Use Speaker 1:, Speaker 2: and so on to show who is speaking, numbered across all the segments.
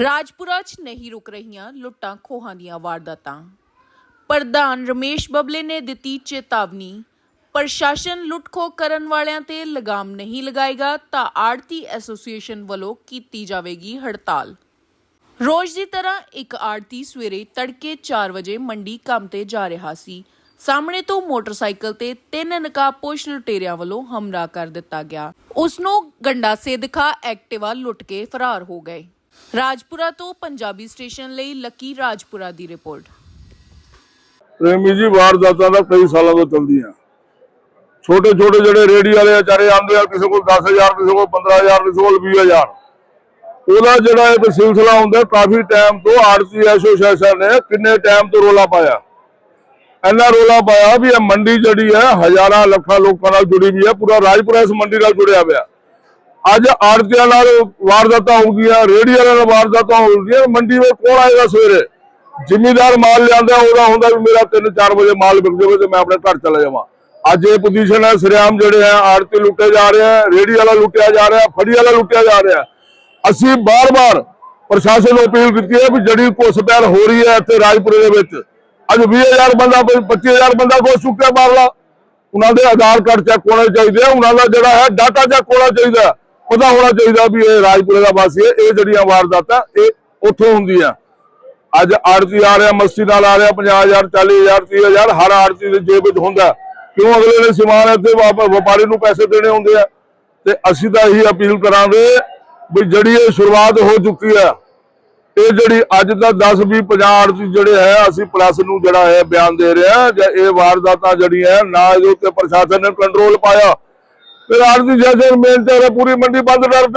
Speaker 1: ਰਾਜਪੁਰਾ 'ਚ ਨਹੀਂ ਰੁਕ ਰਹੀਆਂ ਲੁੱਟਾਂ ਖੋਹਾਂ ਦੀਆਂ ਵਾਰਦਾਤਾਂ। ਪ੍ਰਧਾਨ ਰਮੇਸ਼ ਬਬਲੇ ਨੇ ਦਿੱਤੀ ਚੇਤਾਵਨੀ, ਪ੍ਰਸ਼ਾਸਨ ਲੁੱਟਖੋ ਕਰਨ ਵਾਲਿਆਂ ਤੇ ਲਗਾਮ ਨਹੀਂ ਲਗਾਏਗਾ ਤਾਂ ਆੜਤੀ ਐਸੋਸੀਏਸ਼ਨ ਵੱਲੋਂ ਕੀਤੀ ਜਾਵੇਗੀ ਹੜਤਾਲ। ਰੋਜ਼ ਦੀ ਤਰ੍ਹਾਂ ਇੱਕ ਆੜਤੀ ਸਵੇਰੇ ਤੜਕੇ 4 ਵਜੇ ਮੰਡੀ ਕੰਮ ਤੇ ਜਾ ਰਿਹਾ ਸੀ। ਸਾਹਮਣੇ ਤੋਂ ਮੋਟਰਸਾਈਕਲ ਤੇ ਤਿੰਨ ਨਕਾਬਪੋਸ਼ ਲੁਟੇਰਿਆਂ ਵੱਲੋਂ ਹਮਲਾ ਕਰ ਦਿੱਤਾ ਗਿਆ। ਉਸ ਨੂੰ ਗੰਡਾਸੇ ਦਿਖਾ ਐਕਟਿਵਾ ਲੁੱਟ ਕੇ ਫਰਾਰ ਹੋ ਗਏ। ਰਾਜਪੁਰਾ ਤੋਂ ਪੰਜਾਬੀ ਸਟੇਸ਼ਨ ਲਈ ਲੱਕੀ ਰਾਜਪੁਰਾ ਦੀ ਰਿਪੋਰਟ।
Speaker 2: ਪ੍ਰੇਮੀ ਜੀ, ਵਾਰਦਾਤਾਂ ਦਾ ਕਈ ਸਾਲਾਂ ਤੋਂ ਚੱਲਦੀਆਂ। ਛੋਟੇ ਛੋਟੇ ਜਿਹੜੇ ਰੇੜੀ ਵਾਲੇ ਵਿਚਾਰੇ ਆਉਂਦੇ ਆ, ਕਿਸੇ ਕੋਲ 10000 ਕਿਸੇ ਕੋਲ 15000 ਕਿਸੇ ਕੋਲ 20000 ਉਹਦਾ ਜਿਹੜਾ ਇੱਕ ਸਿਲਸਿਲਾ ਹੁੰਦਾ, ਕਾਫੀ ਟਾਈਮ ਤੋਂ ਆਰਤੀ ਐਸੋਸੀਏਸ਼ਨ ਨੇ ਕਿੰਨੇ ਟਾਈਮ ਤੋਂ ਰੋਲਾ ਪਾਇਆ। ਇੰਨਾ ਰੋਲਾ ਪਾਇਆ ਵੀ ਇਹ ਮੰਡੀ ਜਿਹੜੀ ਹੈ, ਹਜ਼ਾਰਾਂ ਲੱਖਾਂ ਲੋਕਾਂ ਨਾਲ ਜੁੜੀ ਵੀ ਹੈ, ਪੂਰਾ ਰਾਜਪੁਰਾ ਇਸ ਮੰਡੀ ਨਾਲ ਜੁੜਿਆ ਪਿਆ। ਅੱਜ ਆੜਤੀਆਂ ਨਾਲ ਵਾਰਦਾਤਾਂ ਹੋ ਗਈਆਂ ਰੇੜੀ ਵਾਲਿਆਂ ਨਾਲ ਵਾਰਦਾਤਾਂ ਹੋ ਗਈਆਂ, ਮੰਡੀ ਵਿੱਚ ਕੌਣ ਆਏਗਾ ਸਵੇਰੇ? ਜ਼ਿਮੀਦਾਰ ਮਾਲ ਲਿਆਂਦਾ, ਉਹਦਾ ਹੁੰਦਾ ਵੀ ਮੇਰਾ 3-4 ਵਜੇ ਮਾਲ ਵਿਕ ਜਾਵੇ ਤੇ ਮੈਂ ਆਪਣੇ ਘਰ ਚਲਾ ਜਾਵਾਂ। ਅੱਜ ਇਹ ਪੋਜੀਸ਼ਨ ਹੈ ਸਰਿਆਮ ਜਿਹੜੇ ਆ ਆੜਤੀ ਲੁੱਟੇ ਜਾ ਰਹੇ ਆ ਰੇੜੀ ਵਾਲਾ ਲੁੱਟਿਆ ਜਾ ਰਿਹਾ, ਫੜੀ ਵਾਲਾ ਲੁੱਟਿਆ ਜਾ ਰਿਹਾ। ਅਸੀਂ ਬਾਰ-ਬਾਰ ਪ੍ਰਸ਼ਾਸਨ ਨੂੰ ਅਪੀਲ ਕੀਤੀ ਹੈ ਵੀ ਜਿਹੜੀ ਘੁਸਪੈਠ ਹੋ ਰਹੀ ਹੈ ਇੱਥੇ ਰਾਜਪੁਰੇ ਦੇ ਵਿੱਚ, ਅੱਜ 20000 ਬੰਦਾ 25000 ਬੰਦਾ ਘੁਸ ਚੁੱਕਿਆ ਬਾਹਰਲਾ ਉਹਨਾਂ ਦੇ ਆਧਾਰ ਕਾਰਡ ਚੈੱਕ ਹੋਣੇ ਚਾਹੀਦੇ ਆ, ਉਹਨਾਂ ਦਾ ਜਿਹੜਾ ਹੈ ਡਾਟਾ ਚੈੱਕ ਹੋਣਾ ਚਾਹੀਦਾ। ਪਤਾ ਹੋਣਾ ਚਾਹੀਦਾ ਵੀ ਇਹ ਰਾਜਪੁਰੇ ਦਾ ਵਾਸੀ ਹੈ, ਇਹ ਜਿਹੜੀਆਂ ਵਾਰਦਾਤਾਂ, ਇਹ ਉੱਥੋਂ ਹੁੰਦੀਆਂ। ਅੱਜ ਆੜਤੀ ਆ ਰਿਹਾ, ਮਸਤੀ ਨਾਲ ਆ ਰਿਹਾ 50000 40000 30000 ਹਰ ਆੜਤੀ ਦੇ ਜੇਬ ਵਿੱਚ ਹੁੰਦਾ। ਕਿਉਂ ਅਗਲੇ ਨੇ ਸਮਾਨ ਇੱਥੇ ਵਪਾਰੀ ਨੂੰ ਪੈਸੇ ਦੇਣੇ ਹੁੰਦੇ ਆ? ਤੇ ਅਸੀਂ ਤਾਂ ਇਹੀ ਅਪੀਲ ਕਰਾਂਗੇ ਵੀ ਜਿਹੜੀ ਇਹ ਸ਼ੁਰੂਆਤ ਹੋ ਚੁੱਕੀ ਹੈ ਇਹ ਜਿਹੜੀ ਅੱਜ ਦਾ 10 20 50 ਆੜਤੀ ਜਿਹੜੇ ਹੈ, ਅਸੀਂ ਪਲੱਸ ਨੂੰ ਜਿਹੜਾ ਹੈ ਬਿਆਨ ਦੇ ਰਿਹਾ ਹਾਂ ਇਹ ਵਾਰਦਾਤਾਂ ਜਿਹੜੀਆਂ ਨਾ ਇਹਦੇ ਉੱਤੇ ਪ੍ਰਸ਼ਾਸਨ ਨੇ ਕੰਟਰੋਲ ਪਾਇਆ। ਫਿਰ ਆੜਤੀ ਜੈਸੇ ਮੇਨ ਤੇ ਉਰੇ ਪੂਰੀ ਮੰਡੀ ਬੰਦ ਕਰ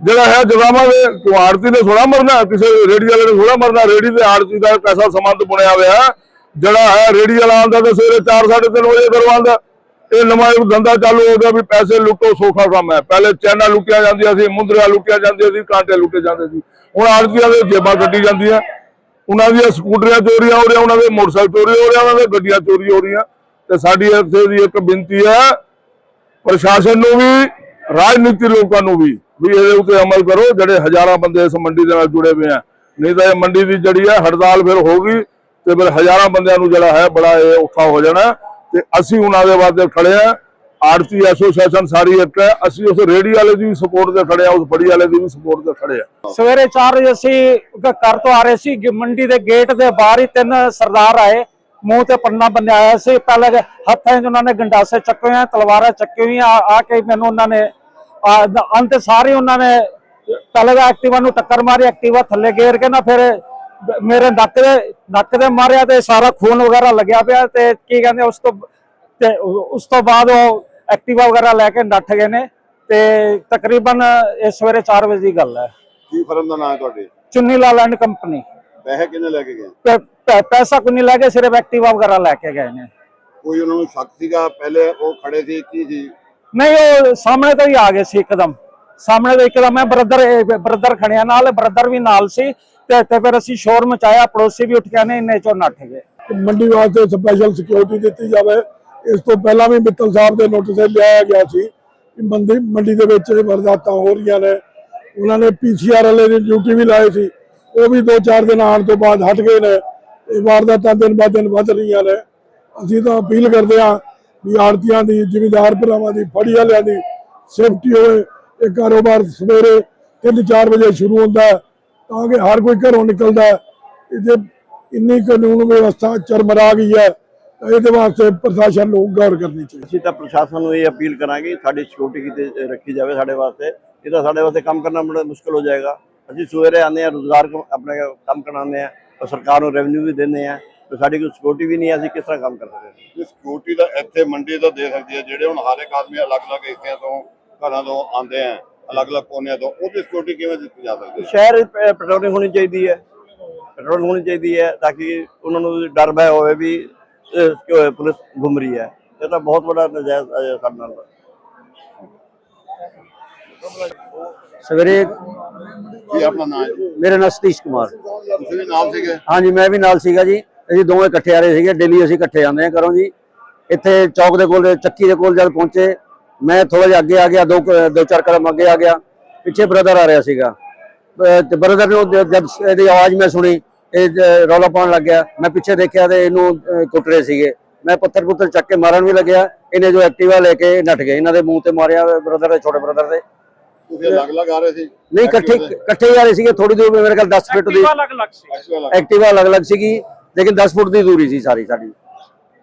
Speaker 2: ਜਿਹੜਾ ਹੈ ਜਗਾਵਾਂਗੇ ਕਿਉਂ ਆੜਤੀ ਨੇ ਥੋੜਾ ਮਰਨਾ, ਕਿਸੇ ਰੇੜੀ ਵਾਲੇ ਨੇ ਥੋੜਾ ਮਰਨਾ ਰੇੜੀ ਤੇ ਆੜਤੀ ਦਾ ਇੱਕ ਸੰਬੰਧ ਬਣਿਆ ਹੋਇਆ। ਜਿਹੜਾ ਹੈ ਰੇੜੀ ਵਾਲਾ ਆਉਂਦਾ ਤੇ ਸਵੇਰੇ 4:30 ਵਜੇ ਕਰਵਾਉਂਦਾ ਇਹ ਨਵਾਂ ਧੰਦਾ ਚਾਲੂ ਹੋ ਗਿਆ ਵੀ ਪੈਸੇ ਲੁੱਟੋ, ਸੌਖਾ ਕੰਮ ਹੈ। ਪਹਿਲੇ ਚੈਨਾ ਲੁੱਟਿਆ ਜਾਂਦੀਆਂ ਸੀ, ਮੁੰਦਰੀਆਂ ਲੁੱਟਿਆ ਜਾਂਦੀਆਂ ਸੀ, ਕਾਂਟੇ ਲੁੱਟੇ ਜਾਂਦੇ ਸੀ। ਹੁਣ ਆੜਤੀਆਂ ਦੇ ਜੇਬਾਂ ਕੱਢੀ ਜਾਂਦੀਆਂ। ਉਹਨਾਂ ਦੀਆਂ ਸਕੂਟਰੀਆਂ ਚੋਰੀਆਂ ਹੋ ਰਹੀਆਂ, ਉਹਨਾਂ ਦੇ ਮੋਟਰਸਾਈਕਲ ਚੋਰੀ ਹੋ ਰਿਹਾ ਉਹਨਾਂ ਦੇ ਗੱਡੀਆਂ ਚੋਰੀ ਹੋ ਰਹੀਆਂ। ਤੇ ਸਾਡੀ ਇੱਥੇ ਦੀ ਇੱਕ ਬੇਨਤੀ ਹੈ ਪ੍ਰਸ਼ਾਸਨ ਨੂੰ ਵੀ, ਰਾਜਨੀਤੀ ਲੋਕਾਂ ਨੂੰ ਵੀ ਵੀ ਇਹਦੇ ਉੱਤੇ ਅਮਲ ਕਰੋ, ਜਿਹੜੇ ਹਜ਼ਾਰਾਂ ਬੰਦੇ ਇਸ ਮੰਡੀ ਦੇ ਨਾਲ ਜੁੜੇ ਹੋਏ ਆ। ਨਹੀਂ ਤਾਂ ਇਹ ਮੰਡੀ ਦੀ ਜਿਹੜੀ ਹੈ ਹੜਤਾਲ ਫਿਰ ਹੋਗੀ ਤੇ ਫਿਰ ਹਜ਼ਾਰਾਂ ਬੰਦਿਆਂ ਨੂੰ ਜਿਹੜਾ ਹੈ ਬੜਾ ਇਹ ਔਖਾ ਹੋ ਜਾਣਾ। ਤੇ ਅਸੀਂ ਉਹਨਾਂ ਦੇ ਵਾਸਤੇ ਖੜੇ ਆ। ਆੜਤੀ ਐਸੋਸੀਏਸ਼ਨ ਸਾਰੀ ਇੱਕ ਹੈ। ਅਸੀਂ ਉਸ ਰੇੜੀ ਵਾਲੇ ਦੀ ਵੀ ਸਪੋਰਟ ਤੇ ਖੜੇ ਆ, ਉਸ ਬੜੀ ਵਾਲੇ ਦੀ ਵੀ ਸਪੋਰਟ ਤੇ ਖੜੇ ਆ।
Speaker 3: ਸਵੇਰੇ 4 ਵਜੇ ਅਸੀਂ ਘਰ ਤੋਂ ਆ ਰਹੇ ਸੀ ਮੰਡੀ ਦੇ ਗੇਟ ਦੇ ਬਾਹਰ ਹੀ ਤਿੰਨ ਸਰਦਾਰ ਆਏ। ਮੂੰਹ ਤੇ ਪੰਨਾ ਬੰਨਿਆ ਆਇਆ ਸੀ। ਪਹਿਲੇ ਦੇ ਹੱਥਾਂ 'ਚ ਉਹਨਾਂ ਨੇ ਗੰਡਾਸੇ ਚੱਕੇ ਹੋਏ ਆ ਤਲਵਾਰਾਂ ਚੱਕੀ ਹੋਈਆਂ ਆ ਆ ਕੇ ਮੈਨੂੰ ਉਹਨਾਂ ਨੇ ਦ- ਅੰਤ ਸਾਰੇ ਉਹਨਾਂ ਨੇ ਪਹਿਲੇ ਤਾਂ ਐਕਟਿਵਾ ਨੂੰ ਟੱਕਰ ਮਾਰੀ ਐਕਟਿਵਾ ਥੱਲੇ ਗੇਰ ਕੇ ਨਾ ਫਿਰ ਮੇਰੇ ਨੱਕ ਦੇ ਨੱਕ ਦੇ ਮਾਰਿਆ ਤੇ ਸਾਰਾ ਖੂਨ ਵਗੈਰਾ ਲੱਗਿਆ ਪਿਆ ਤੇ ਕੀ ਕਹਿੰਦੇ ਉਸ ਤੋਂ ਤੇ ਉਸ ਤੋਂ ਬਾਅਦ ਉਹ ਐਕਟਿਵਾ ਵਗੈਰਾ ਲੈ ਕੇ ਨੱਠ ਗਏ ਨੇ ਤੇ ਤਕਰੀਬਨ ਇਹ ਸਵੇਰੇ 4 ਵਜੇ ਦੀ ਗੱਲ ਹੈ।
Speaker 4: ਕੀ ਫਰਮ ਦਾ ਨਾਮ ਤੁਹਾਡੇ?
Speaker 3: ਚੁੰਨੀ ਲਾਲ ਐਂਡ ਕੰਪਨੀ।
Speaker 4: ਪੈਸੇ ਕਿੰਨੇ ਲੈ ਕੇ ਗਏ?
Speaker 3: ਪੈ- ਪੈ- ਪੈਸਾ ਕੋਈ ਨਹੀਂ ਲੈ ਕੇ ਸਿਰਫ ਐਕਟਿਵਾ ਵਗੈਰਾ ਲੈ ਕੇ ਗਏ ਨੇ।
Speaker 4: ਕੋਈ ਉਹਨਾਂ ਨੂੰ ਸ਼ੱਕ ਸੀਗਾ? ਪਹਿਲੇ ਉਹ ਖੜੇ ਸੀ ਕੀ ਸੀ?
Speaker 3: ਨਹੀਂ ਉਹ ਸਾਹਮਣੇ ਤੋਂ ਹੀ ਆ ਗਏ ਸੀ ਇੱਕਦਮ। ਸਾਹਮਣੇ ਤੋਂ ਇੱਕਦਮ ਮੈਂ ਬ੍ਰਦਰ ਬ੍ਰਦਰ ਖੜਿਆ ਨਾਲ ਬ੍ਰਦਰ ਵੀ ਨਾਲ ਸੀ ਤੇ ਤੇ ਫਿਰ ਅਸੀਂ ਸ਼ੋਰ ਮਚਾਇਆ ਪੜੋਸੀ ਵੀ ਉੱਠ ਕੇ ਆਨੇ ਇੰਨੇ ਚੋਂ ਨੱਠ ਗਏ।
Speaker 2: ਮੰਡੀ ਵਾਸਤੇ ਸਪੈਸ਼ਲ ਸਿਕਿਉਰਿਟੀ ਦਿੱਤੀ ਜਾਵੇ। ਇਸ ਤੋਂ ਪਹਿਲਾਂ ਵੀ ਮਿੱਤਲ ਸਾਹਿਬ ਦੇ ਨੋਟਿਸ ਲਿਆਇਆ ਗਿਆ ਸੀ ਕਿ ਮੰਡੀ ਮੰਡੀ ਦੇ ਵਿੱਚ ਇਹ ਵਾਰਦਾਤਾਂ ਹੋ ਰਹੀਆਂ ਨੇ। ਉਹਨਾਂ ਨੇ ਪੀਸੀਆਰ ਵਾਲੇ ਦੀ ਡਿਊਟੀ ਵੀ ਲਾਈ ਸੀ। ਉਹ ਵੀ 2-4 ਦਿਨ ਆਉਣ ਤੋਂ ਬਾਅਦ ਹਟ ਗਏ ਨੇ। ਇਹ ਵਾਰਦਾਤਾਂ ਦਿਨ ਬਾਅਦ ਦਿਨ ਵੱਧ ਰਹੀਆਂ ਨੇ। ਅਸੀਂ ਤਾਂ ਅਪੀਲ ਕਰਦੇ ਹਾਂ ਵੀ ਆੜਤੀਆਂ ਦੀ, ਜ਼ਿਮੀਂਦਾਰ ਭਰਾਵਾਂ ਦੀ, ਫੜੀ ਵਾਲਿਆਂ ਦੀ ਸੇਫਟੀ ਹੋਵੇ। ਇਹ ਕਾਰੋਬਾਰ ਸਵੇਰੇ 3-4 ਵਜੇ ਸ਼ੁਰੂ ਹੁੰਦਾ ਹੈ ਤਾਂ ਕਿ ਹਰ ਕੋਈ ਘਰੋਂ ਨਿਕਲਦਾ ਹੈ। ਇੰਨੀ ਕਾਨੂੰਨ ਵਿਵਸਥਾ ਚਰਮਰਾ ਗਈ ਹੈ ਇਹਦੇ ਵਾਸਤੇ ਪ੍ਰਸ਼ਾਸਨ ਨੂੰ ਗੌਰ ਕਰਨੀ ਚਾਹੀਦੀ
Speaker 5: ਅਸੀਂ ਤਾਂ ਪ੍ਰਸ਼ਾਸਨ ਨੂੰ ਇਹ ਅਪੀਲ ਕਰਾਂਗੇ, ਸਾਡੀ ਸਿਕਿਉਰਿਟੀ ਕਿਤੇ ਰੱਖੀ ਜਾਵੇ ਸਾਡੇ ਵਾਸਤੇ। ਇਹ ਤਾਂ ਸਾਡੇ ਵਾਸਤੇ ਕੰਮ ਕਰਨਾ ਬੜਾ ਮੁਸ਼ਕਲ ਹੋ ਜਾਏਗਾ। ਅਸੀਂ ਸਵੇਰੇ ਆਉਂਦੇ ਆ ਰੋਜ਼ਗਾਰ ਕ- ਆਪਣੇ ਕੰਮ ਕਰਾਉਂਦੇ ਆ ਔਰ ਸਰਕਾਰ ਨੂੰ ਰੈਵਨਿਊ ਵੀ ਦਿੰਦੇ ਆ ਤੇ ਸਾਡੀ ਕੋਈ ਸਿਕਿਉਰਿਟੀ ਵੀ ਨਹੀਂ ਅਸੀਂ ਕਿਸ ਤਰ੍ਹਾਂ ਕੰਮ ਕਰ ਸਕਦੇ ਹਾਂ?
Speaker 4: ਇਹ ਸਿਕਿਉਰਿਟੀ ਦਾ ਇੱਥੇ ਮੰਡੀ ਦਾ ਦੇ ਸਕਦੀ ਹੈ ਜਿਹੜੇ ਹੁਣ ਹਰ ਇੱਕ ਆਦਮੀ ਅਲੱਗ-ਅਲੱਗ ਹਿੱਸਿਆਂ ਤੋਂ ਘਰਾਂ ਤੋਂ ਆਉਂਦੇ ਆ ਅਲੱਗ-ਅਲੱਗ ਕੋਨਿਆਂ ਤੋਂ ਉਹਦੀ ਸਿਕਿਉਰਿਟੀ ਕਿਵੇਂ ਦਿੱਤੀ ਜਾ ਸਕਦੀ ਹੈ?
Speaker 5: ਸ਼ਹਿਰ ਪੈਟਰੋਲਿੰਗ ਹੋਣੀ ਚਾਹੀਦੀ ਹੈ ਪੈਟਰੋਲਿੰਗ ਹੋਣੀ ਚਾਹੀਦੀ ਹੈ ਤਾਂ ਕਿ ਉਹਨਾਂ ਨੂੰ ਡਰ ਭੈ ਹੋਵੇ ਵੀ ਅਹ, ਕਿ ਪੁਲਿਸ ਘੁੰਮ ਰਹੀ ਹੈ। ਇਹ ਤਾਂ ਬਹੁਤ ਵੱਡਾ ਨਜਾਇਜ਼ ਅਹ, ਸਾਡੇ ਨਾਲ।
Speaker 6: ਸਵੇਰੇ
Speaker 4: ਕੀ ਆਪਣਾ ਨਾਮ ਹੈ
Speaker 6: ਮੇਰੇ ਨਾਲ ਸਤੀਸ਼ ਕੁਮਾਰ।
Speaker 4: ਤੁਸੀਂ ਵੀ ਨਾਲ ਸੀਗੇ?
Speaker 6: ਹਾਂਜੀ ਮੈਂ ਵੀ ਨਾਲ ਸੀਗਾ ਜੀ। ਅਸੀਂ ਦੋਵੇਂ ਇਕੱਠੇ ਆ ਰਹੇ ਸੀਗੇ। ਡੇਲੀ ਅਸੀਂ ਇਕੱਠੇ ਆਉਂਦੇ ਆ ਘਰੋਂ ਜੀ। ਇੱਥੇ ਚੌਕ ਦੇ ਕੋਲ ਚੱਕੀ ਦੇ ਕੋਲ ਜਦ ਪਹੁੰਚੇ ਮੈਂ ਥੋੜਾ ਜਿਹਾ ਅੱਗੇ ਆ ਗਿਆ ਦੋ ਕੁ- ਦੋ ਚਾਰ ਕਦਮ ਅੱਗੇ ਆ ਗਿਆ। ਪਿੱਛੇ ਬ੍ਰਦਰ ਆ ਰਿਹਾ ਸੀਗਾ। ਅਹ ਤੇ ਬ੍ਰਦਰ ਨੂੰ ਜ- ਜਦ ਇਹਦੀ ਆਵਾਜ਼ ਮੈਂ ਸੁਣੀ ਇਹ ਜ- ਰੌਲਾ ਪਾਉਣ ਲੱਗ ਗਿਆ। ਮੈਂ ਪਿੱਛੇ ਦੇਖਿਆ ਤੇ ਇਹਨੂੰ ਅਹ, ਕੁੱਟ ਰਹੇ ਸੀਗੇ। ਮੈਂ ਪੱਥਰ ਪੁੱਤਰ ਚੱਕ ਕੇ ਮਾਰਨ ਵੀ ਲੱਗਿਆ। ਇਹਨੇ ਜੋ ਐਕਟਿਵਾ ਲੈ ਕੇ ਨੱਠ ਗਏ। ਇਹਨਾਂ ਦੇ ਮੂੰਹ ਤੇ ਮਾਰਿਆ ਬ੍ਰਦਰ ਦੇ ਛੋਟੇ ਬ੍ਰਦਰ ਦੇ।
Speaker 4: ਤੁਸੀਂ ਅਲੱਗ-ਅਲੱਗ ਆ ਰਹੇ ਸੀ?
Speaker 6: ਨਹੀਂ ਇਕੱਠੇ ਇਕੱਠੇ ਹੀ ਆ ਰਹੇ ਸੀਗੇ ਥੋੜੀ ਦੂਰ ਮੇਰੇ ਖਿਆਲ 10 ਫੁੱਟ ਦੀ
Speaker 3: ਅਲੱਗ ਅਲੱਗ ਸੀ।
Speaker 6: ਐਕਟਿਵਾ ਅਲੱਗ-ਅਲੱਗ ਸੀਗੀ ਲੇਕਿਨ 10 ਫੁੱਟ ਦੀ ਦੂਰੀ ਸੀ ਸਾਰੀ ਸਾਡੀ।